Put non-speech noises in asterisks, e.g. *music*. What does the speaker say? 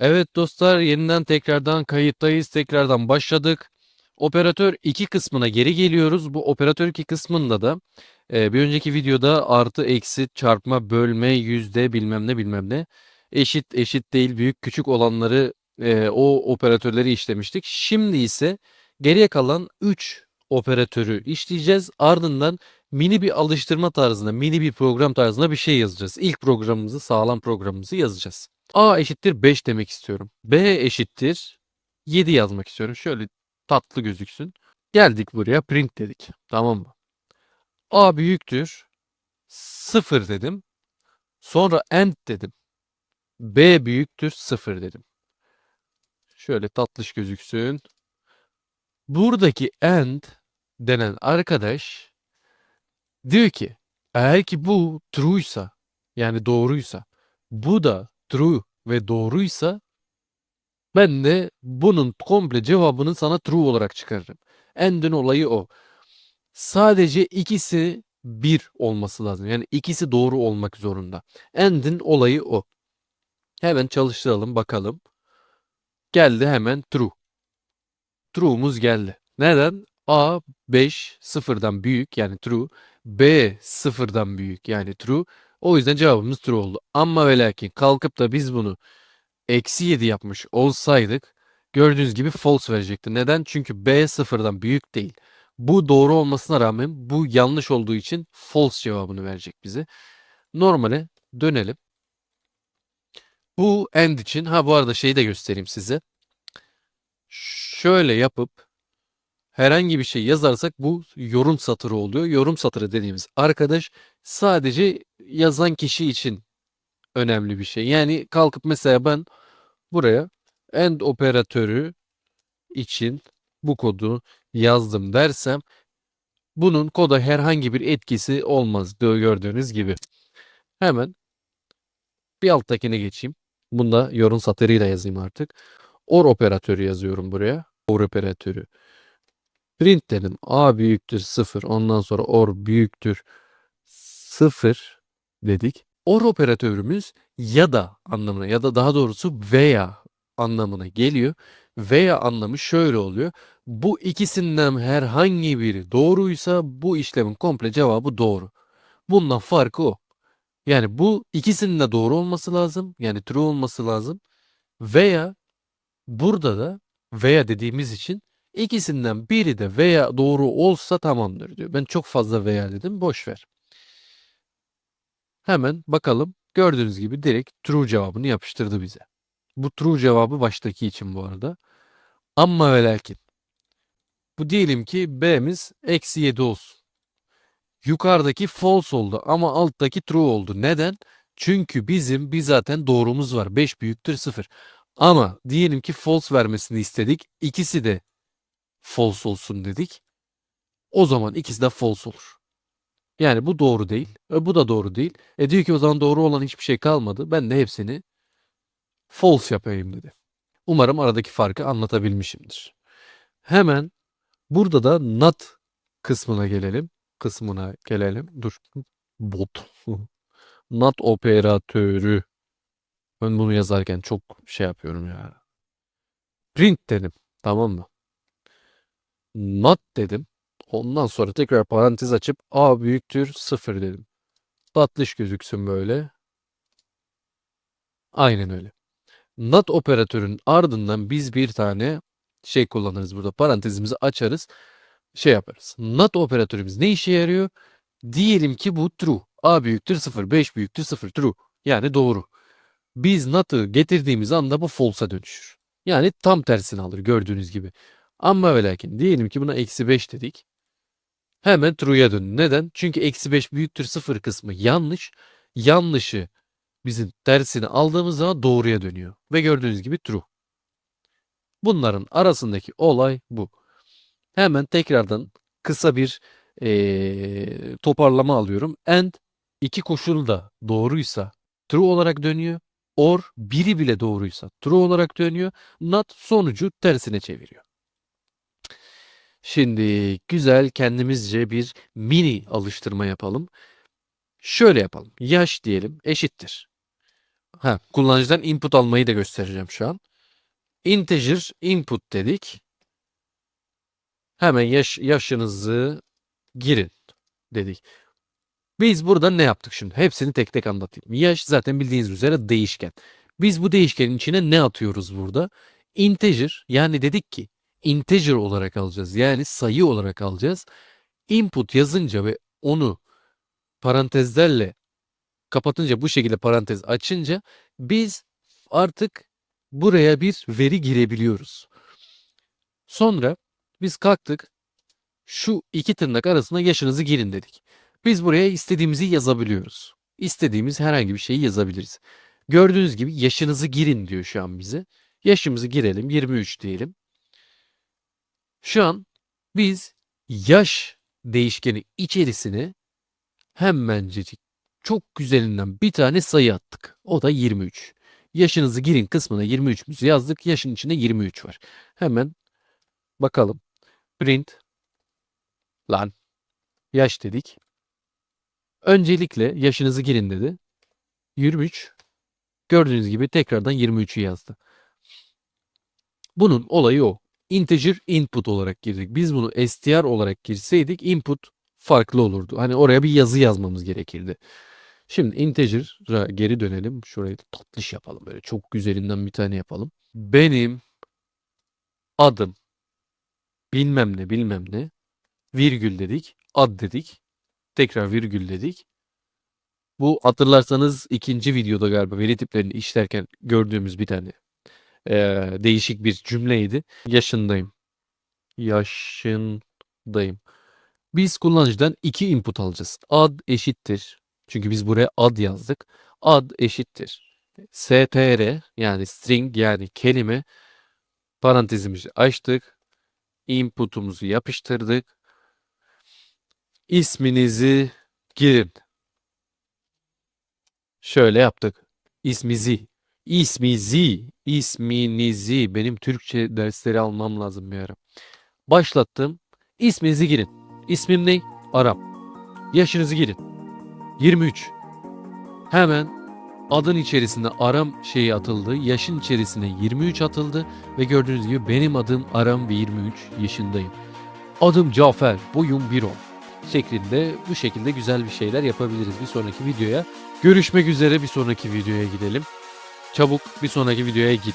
Evet dostlar yeniden tekrardan kayıttayız. Tekrardan başladık. Operatör 2 kısmına geri geliyoruz. Bu operatör 2 kısmında da e, bir önceki videoda artı eksi çarpma bölme yüzde bilmem ne bilmem ne eşit eşit değil büyük küçük olanları e, o operatörleri işlemiştik. Şimdi ise geriye kalan 3 operatörü işleyeceğiz. Ardından mini bir alıştırma tarzında, mini bir program tarzında bir şey yazacağız. İlk programımızı, sağlam programımızı yazacağız. A eşittir 5 demek istiyorum. B eşittir 7 yazmak istiyorum. Şöyle tatlı gözüksün. Geldik buraya print dedik. Tamam mı? A büyüktür 0 dedim. Sonra end dedim. B büyüktür 0 dedim. Şöyle tatlış gözüksün. Buradaki end denen arkadaş diyor ki eğer ki bu true'ysa yani doğruysa bu da true ve doğruysa ben de bunun komple cevabını sana true olarak çıkarırım. End'in olayı o. Sadece ikisi bir olması lazım. Yani ikisi doğru olmak zorunda. End'in olayı o. Hemen çalıştıralım bakalım. Geldi hemen true. True'umuz geldi. Neden? A 5 sıfırdan büyük yani true. B sıfırdan büyük yani true. O yüzden cevabımız true oldu. Ama ve lakin kalkıp da biz bunu eksi 7 yapmış olsaydık gördüğünüz gibi false verecekti. Neden? Çünkü B sıfırdan büyük değil. Bu doğru olmasına rağmen bu yanlış olduğu için false cevabını verecek bize. Normale dönelim. Bu end için ha bu arada şeyi de göstereyim size. Şöyle yapıp herhangi bir şey yazarsak bu yorum satırı oluyor. Yorum satırı dediğimiz arkadaş sadece yazan kişi için önemli bir şey. Yani kalkıp mesela ben buraya end operatörü için bu kodu yazdım dersem bunun koda herhangi bir etkisi olmaz gördüğünüz gibi. Hemen bir alttakine geçeyim. Bunda yorum satırıyla yazayım artık. Or operatörü yazıyorum buraya. Or operatörü. Print dedim. A büyüktür 0. Ondan sonra or büyüktür 0 dedik. Or operatörümüz ya da anlamına ya da daha doğrusu veya anlamına geliyor. Veya anlamı şöyle oluyor. Bu ikisinden herhangi biri doğruysa bu işlemin komple cevabı doğru. Bundan farkı o. Yani bu ikisinin de doğru olması lazım. Yani true olması lazım. Veya burada da veya dediğimiz için ikisinden biri de veya doğru olsa tamamdır diyor. Ben çok fazla veya dedim. Boş ver. Hemen bakalım. Gördüğünüz gibi direkt true cevabını yapıştırdı bize. Bu true cevabı baştaki için bu arada. Ama ve lakin. Bu diyelim ki B'miz eksi 7 olsun. Yukarıdaki false oldu ama alttaki true oldu. Neden? Çünkü bizim bir zaten doğrumuz var. 5 büyüktür 0. Ama diyelim ki false vermesini istedik. İkisi de false olsun dedik. O zaman ikisi de false olur. Yani bu doğru değil. E, bu da doğru değil. E diyor ki o zaman doğru olan hiçbir şey kalmadı. Ben de hepsini false yapayım dedi. Umarım aradaki farkı anlatabilmişimdir. Hemen burada da not kısmına gelelim. Kısmına gelelim. Dur. Bot. *laughs* not operatörü. Ben bunu yazarken çok şey yapıyorum ya. Print dedim. Tamam mı? Not dedim. Ondan sonra tekrar parantez açıp a büyüktür 0 dedim. Tatlış gözüksün böyle. Aynen öyle. Not operatörün ardından biz bir tane şey kullanırız burada. Parantezimizi açarız. Şey yaparız. Not operatörümüz ne işe yarıyor? Diyelim ki bu true. A büyüktür 0, 5 büyüktür 0 true. Yani doğru. Biz not'ı getirdiğimiz anda bu false'a dönüşür. Yani tam tersini alır gördüğünüz gibi. Ama ve lakin diyelim ki buna eksi 5 dedik. Hemen true'ya dön. Neden? Çünkü eksi 5 büyüktür 0 kısmı yanlış. Yanlışı bizim tersini aldığımız zaman doğruya dönüyor. Ve gördüğünüz gibi true. Bunların arasındaki olay bu. Hemen tekrardan kısa bir eee, toparlama alıyorum. And iki koşul da doğruysa true olarak dönüyor. Or biri bile doğruysa true olarak dönüyor. Not sonucu tersine çeviriyor. Şimdi güzel kendimizce bir mini alıştırma yapalım. Şöyle yapalım. Yaş diyelim eşittir. Ha, kullanıcıdan input almayı da göstereceğim şu an. Integer input dedik. Hemen yaş, yaşınızı girin dedik. Biz burada ne yaptık şimdi? Hepsini tek tek anlatayım. Yaş zaten bildiğiniz üzere değişken. Biz bu değişkenin içine ne atıyoruz burada? Integer yani dedik ki integer olarak alacağız. Yani sayı olarak alacağız. Input yazınca ve onu parantezlerle kapatınca bu şekilde parantez açınca biz artık buraya bir veri girebiliyoruz. Sonra biz kalktık şu iki tırnak arasına yaşınızı girin dedik. Biz buraya istediğimizi yazabiliyoruz. İstediğimiz herhangi bir şeyi yazabiliriz. Gördüğünüz gibi yaşınızı girin diyor şu an bize. Yaşımızı girelim 23 diyelim. Şu an biz yaş değişkeni içerisine hemencecik çok güzelinden bir tane sayı attık. O da 23. Yaşınızı girin kısmına 23'ümüzü yazdık. Yaşın içinde 23 var. Hemen bakalım. Print lan yaş dedik. Öncelikle yaşınızı girin dedi. 23. Gördüğünüz gibi tekrardan 23'ü yazdı. Bunun olayı o. Integer input olarak girdik. Biz bunu str olarak girseydik input farklı olurdu. Hani oraya bir yazı yazmamız gerekirdi. Şimdi integer'a geri dönelim. Şurayı tatlış yapalım böyle. Çok güzelinden bir tane yapalım. Benim adım bilmem ne bilmem ne virgül dedik. Ad dedik. Tekrar virgül dedik. Bu hatırlarsanız ikinci videoda galiba veri tiplerini işlerken gördüğümüz bir tane eee, değişik bir cümleydi. Yaşındayım. Yaşındayım. Biz kullanıcıdan iki input alacağız. Ad eşittir. Çünkü biz buraya ad yazdık. Ad eşittir. str yani string yani kelime parantezimizi açtık. Input'umuzu yapıştırdık. İsminizi girin. Şöyle yaptık. İsmizi. İsmizi. isminizi. Benim Türkçe dersleri almam lazım bir ara. Başlattım. İsminizi girin. İsmim ne? Arap. Yaşınızı girin. 23. Hemen adın içerisinde aram şeyi atıldı. Yaşın içerisine 23 atıldı. Ve gördüğünüz gibi benim adım Aram ve 23 yaşındayım. Adım Cafer, boyum 1.10 şeklinde bu şekilde güzel bir şeyler yapabiliriz bir sonraki videoya. Görüşmek üzere bir sonraki videoya gidelim. Çabuk bir sonraki videoya git.